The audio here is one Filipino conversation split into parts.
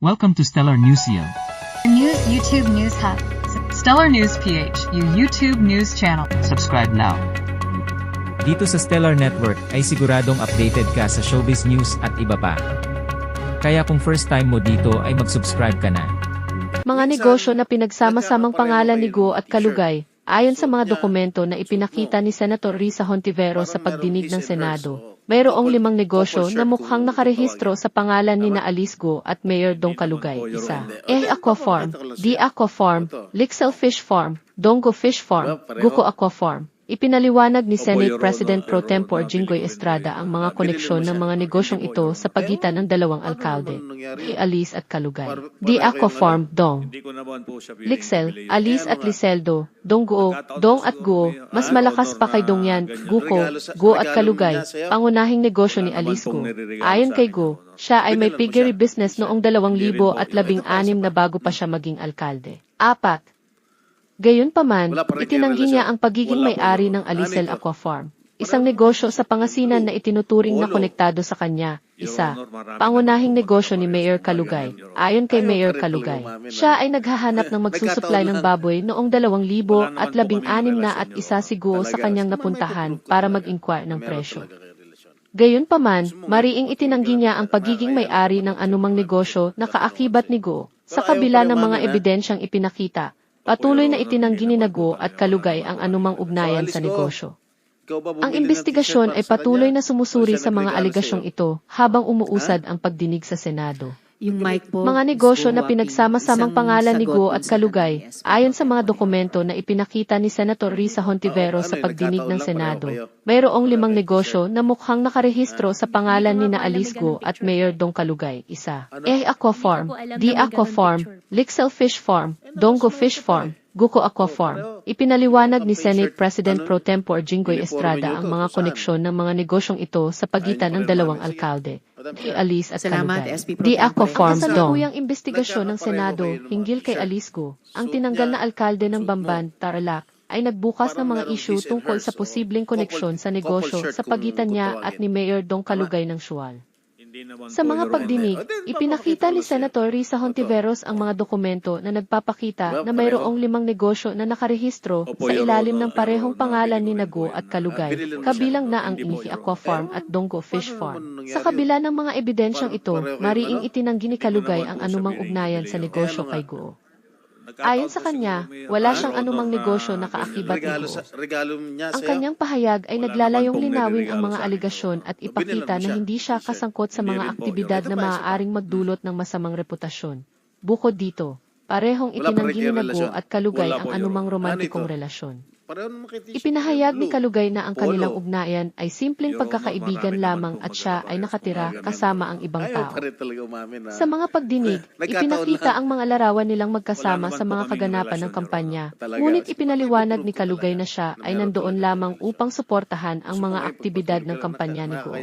Welcome to Stellar Newsio. News YouTube News Hub. Stellar News PH, yung YouTube news channel. Subscribe now. Dito sa Stellar Network ay siguradong updated ka sa showbiz news at iba pa. Kaya kung first time mo dito ay mag-subscribe ka na. Mga negosyo na pinagsama-samang pangalan ni Go at Kalugay, ayon sa mga dokumento na ipinakita ni Senator Risa Hontiveros sa pagdinig ng Senado. Mayroong limang negosyo na mukhang nakarehistro sa pangalan ni na Alice Go at Mayor Dong Kalugay. Isa, Eh Aqua Farm, D Aqua Farm, Lixel Fish Farm, Dongo Fish Farm, Guko Aqua Farm. Ipinaliwanag ni Senate President Pro Tempore Jinggoy Estrada ang mga koneksyon ng mga negosyong ito sa pagitan ng dalawang alkalde, ni Alice at Kalugay. Di Aqua Farm, Dong. Lixel, Alice at Liseldo, Dongguo, Dong at Guo, mas malakas pa kay Dongyan, Guko, Go at Kalugay, pangunahing negosyo ni Alice Go. Ayon kay Go, siya ay may piggery business noong 2016 na bago pa siya maging alkalde. Apat, Gayunpaman, itinanggi niya ang pagiging may-ari ng Alisel? Aqua Farm, isang negosyo sa pangasinan na itinuturing na konektado sa kanya. Isa, pangunahing na- negosyo ni Mayor Kalugay. Ayon kay Mayor Kalugay, siya na- ay naghahanap ng magsusupply ng baboy noong 2000 Wala at naman po labing kaming anim na relasyon, at isa siguro sa kanyang napuntahan para mag-inquire ng presyo. Gayunpaman, mariing itinanggi niya ang pagiging may-ari ng anumang negosyo na kaakibat ni Go. Sa kabila ng mga ebidensyang ipinakita, patuloy na itinanggi ni Nago at Kalugay ang anumang ugnayan sa negosyo. Ang investigasyon ay patuloy na sumusuri sa mga aligasyong ito habang umuusad ang pagdinig sa Senado. Yung mic po. Mga negosyo na pinagsama-samang pangalan ni Go at Kalugay, ayon sa mga dokumento na ipinakita ni Senator Risa Hontiveros Oo, sa ano, pagdinig ng Senado. Mayroong limang negosyo na mukhang nakarehistro sa pangalan ni na Alice Go at Mayor Dong Kalugay. Isa, Eh Aqua Farm, D Aqua Farm, Lixel Fish Farm, Dongo Fish Farm, Guko Aqua Farm. Ipinaliwanag ni Senate President Pro Tempore Jinggoy Estrada ang mga koneksyon ng mga negosyong ito sa pagitan ng dalawang alkalde, ni Alice at Salamat, Kalugay. SP Pro Di Aqua Tempore. Farm Ang Dong. Ang investigasyon ng Senado hinggil kay Alice Go, ang tinanggal na alkalde ng Bamban, Tarlac, ay nagbukas ng mga issue tungkol sa posibleng koneksyon sa negosyo sa pagitan niya at ni Mayor Dong Kalugay ng Shual. Sa mga pagdinig, ipinakita ni Senator Risa Hontiveros ang mga dokumento na nagpapakita na mayroong limang negosyo na nakarehistro sa ilalim ng parehong pangalan ni Nago at Kalugay, kabilang na ang Inihi Aqua Farm at Dongo Fish Farm. Sa kabila ng mga ebidensyang ito, mariing itinanggi ni Kalugay ang anumang ugnayan sa negosyo kay Go. Ayon sa kanya, wala siyang anumang negosyo na kaakibat ni regalo, Go. sa, regalo niya Ang kanyang pahayag ay naglalayong linawin ang mga aligasyon at ipakita na hindi siya kasangkot sa mga aktibidad na maaaring magdulot ng masamang reputasyon. Bukod dito, parehong itinanggi ni Nago at Kalugay ang anumang romantikong Ano ito? relasyon. Ipinahayag ni. Kalugay na ang kanilang ugnayan ay simpleng pagkakaibigan lamang at siya ay nakatira kasama ang ibang tao. na. Sa mga pagdinig, ipinakita ang mga larawan nilang magkasama sa mga kaganapan ng kampanya. Ngunit ipinaliwanag ni Kalugay na siya ay nandoon lamang upang suportahan ang mga aktibidad ng kampanya ni Go.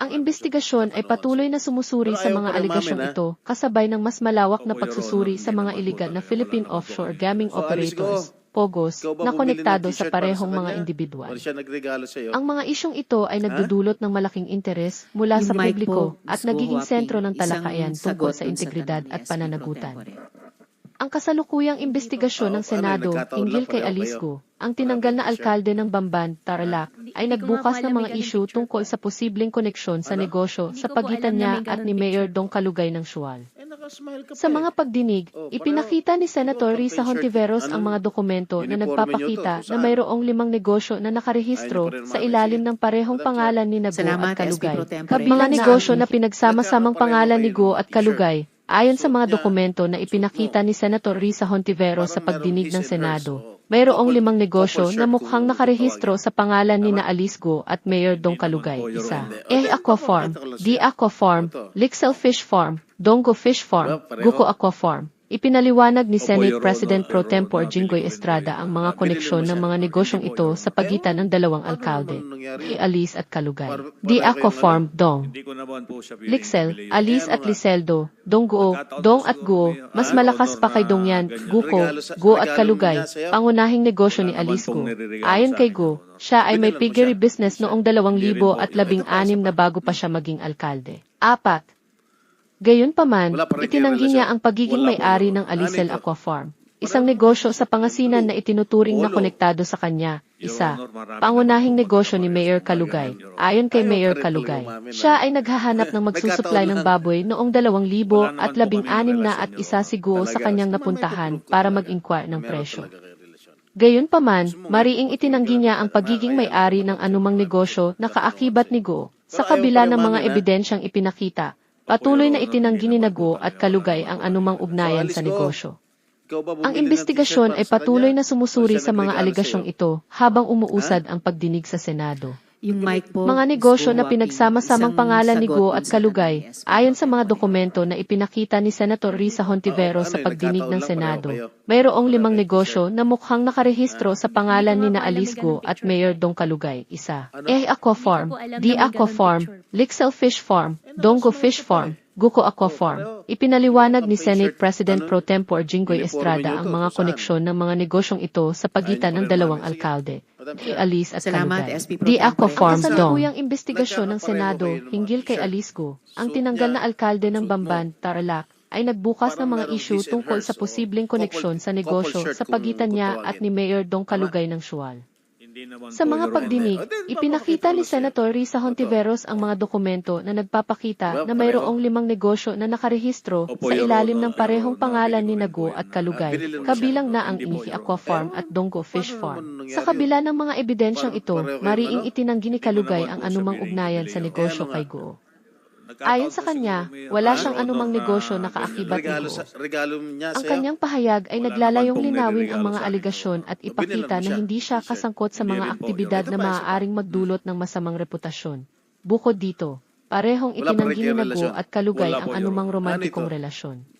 Ang investigasyon ay patuloy na sumusuri sa mga aligasyong ha? ito, kasabay ng mas malawak na pagsusuri sa mga iligal na. Philippine offshore gaming operators, POGOs, Ikaw ba na bumili ng konektado sa t-shirt para parehong sa mga kanya? individual. O siya nagregalo sa'yo? Ang mga isyong ito ay nagdudulot ng malaking interes mula Yung sa publiko po, at Miss nagiging sentro ng talakayan tungkol sagot sa dun integridad tanong ni at SP pananagutan. Ang kasalukuyang investigasyon ng Oo, ano, Senado nagkataon hinggil kay pareho. Go, ang tinanggal na alkalde ng Bamban, Tarlac, ay nagbukas ng mga issue tungkol sa posibleng koneksyon sa Ano? negosyo sa pagitan niya at ni Mayor. Dong Kalugay ng Shual. Sa pa eh. mga pagdinig, Oh, ipinakita ni Senator Risa? Hontiveros ang mga dokumento na nagpapakita na mayroong limang negosyo na nakarehistro sa ilalim ng parehong pangalan ni Nago at Kalugay. Kabilang mga negosyo na pinagsama-samang pangalan ni Go at. Kalugay, ayon sa mga dokumento na ipinakita ni Senator Risa Hontiveros sa pagdinig ng Senado. oo. Mayroong limang negosyo na mukhang nakarehistro sa pangalan ni Tama? na Alice Go at Mayor Dong Kalugay. Isa. Eh Aqua Farm, ito ko lang D siya. Aqua Farm. Lixel Fish Farm, Dongo Fish Farm. Guko Aqua Farm. Ipinaliwanag ni Senate President Pro Tempore Jinggoy Estrada ang Ah, mga binili koneksyon ng mga negosyong ito sa pagitan ng dalawang alkalde, naman nangyari ni yun? Alice at Kalugay. Di Aqua yung Farm, ano? Dong. Lixel. Alice at ano? Liseldo, Dongguo, Dong at Guo, mas Ah, malakas pa kay Dongyan, ganyan. Guko, Go at Kalugay. Pangunahing negosyo ni Alice nireregalo Ayon kay Honor. siya ay may piggery business noong Hindi rin 2000 po, at Your Honor. 16 na bago pa siya maging alkalde. Apat, Gayunpaman, itinanggi niya ang pagiging may-ari ng Alisel? Aqua Farm, isang negosyo sa pangasinan na itinuturing na konektado sa kanya. Isa, pangunahing negosyo ni Mayor Kalugay. Ayon kay Mayor Kalugay, siya ay naghahanap ng magsusuplay ng baboy noong 2,000 Wala naman at po kami 16 na at isa siguro sa kanyang napuntahan para mag-inquire ng presyo. Gayunpaman, mariing itinanggi niya ang pagiging may-ari ng anumang negosyo na kaakibat ni Go. Sa kabila ng mga ebidensyang ipinakita, patuloy na itinanggi ni Go at Kalugay ang anumang ugnayan sa negosyo. Ang t-shirt ay patuloy na sumusuri sa mga aligasyong ito habang umuusad ang pagdinig sa Senado. Yung mic po. Mga negosyo na pinagsama-samang pangalan ni Go at Kalugay, ayon sa mga dokumento na ipinakita ni Senator Risa Hontivero sa ano, pagdinig ng Senado, mayroong limang negosyo na mukhang nakarehistro sa pangalan ni na Alice Go at Mayor Dong Kalugay, isa. Ano? Eh Aqua Farm, D Aqua Farm, Lixel Fish Farm, Dongo Fish Farm, Guko Aqua Farm. Ipinaliwanag ni Senate President Pro Tempore Jinggoy Estrada ang mga koneksyon ng mga negosyong ito sa pagitan ng dalawang alkalde, Alice at Salamat. SP Pro D Aqua. Farm Ang Dong. kasalukuyang investigasyon ng Senado hinggil kay Alice Go, ang tinanggal na alkalde ng Bamban, Tarlac, ay nagbukas ng mga issue tungkol sa posibleng koneksyon sa negosyo sa pagitan niya at ni Mayor Dong Kalugay ng Shual. Sa mga pagdinig, ipinakita ni Senator Risa Hontiveros ang mga dokumento na nagpapakita na mayroong limang negosyo na nakarehistro sa ilalim ng parehong pangalan ni Nago at Kalugay, kabilang na ang Your Aqua. Farm Eh, at Dongo Fish paano Farm. Sa kabila ng mga ebidensyang ito, mariing ano? itinanggi ni Kalugay ang anumang ugnayan sa negosyo Eh, kay? Go. Ayon sa kanya, wala Ah, siyang anumang Honor, negosyo na kaakibat ni regalo Go. sa regalo niya Ang kanyang pahayag ay naglalayong linawin ang mga aligasyon at ipakita na hindi siya kasangkot sa mga aktibidad na maaaring magdulot ng masamang reputasyon. Bukod dito, parehong itinanggi ni Nago at Kalugay ang anumang romantikong relasyon.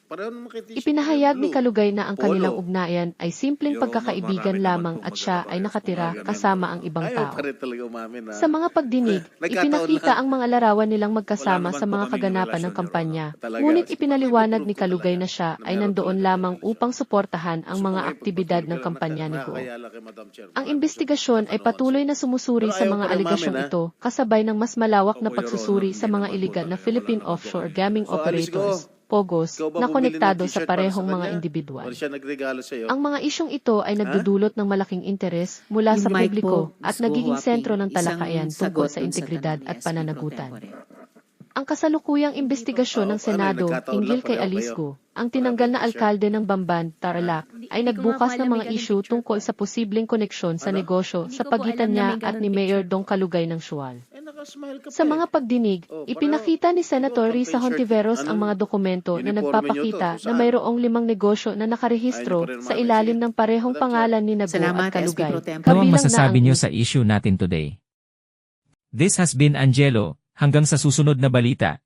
Ipinahayag ni. Kalugay na ang kanilang ugnayan ay simpleng pagkakaibigan lamang at siya ay nakatira kasama ang ibang tao. ah. Sa mga pagdinig, ipinakita ang mga larawan nilang magkasama sa mga kaganapan ng kampanya. Ngunit ipinaliwanag ni Kalugay na siya ay nandoon lamang upang suportahan ang mga aktibidad ng ka kampanya ni Go. Ang investigasyon ay patuloy na sumusuri sa mga aligasyong ito, kasabay ng mas malawak na pagsusuri sa mga iligal na. Philippine offshore gaming operators. POGOs, na konektado sa parehong sa mga individual. Siya nagregalo sa'yo? Ang mga isyong ito ay nagdudulot ng malaking interes mula Yung sa publiko po, at nagiging sentro ng talakayan tungkol sa integridad at pananagutan. Ang kasalukuyang investigasyon ng Senado hinggil kay. Go, ang tinanggal na alkalde ng Bamban, Tarlac, ay nagbukas ng mga issue tungkol sa posibleng koneksyon sa Ano? negosyo sa pagitan niya at ni Mayor Dong Kalugay ng Shual. Sa eh. mga pagdinig, Oh, ipinakita ni Senator Risa? Hontiveros ang mga dokumento na nagpapakita na mayroong limang negosyo na nakarehistro sa ilalim ng parehong pangalan ni Nago Salamat, at Kalugay. Ano ang masasabi niyo sa issue natin today? This has been Angelo, hanggang sa susunod na balita,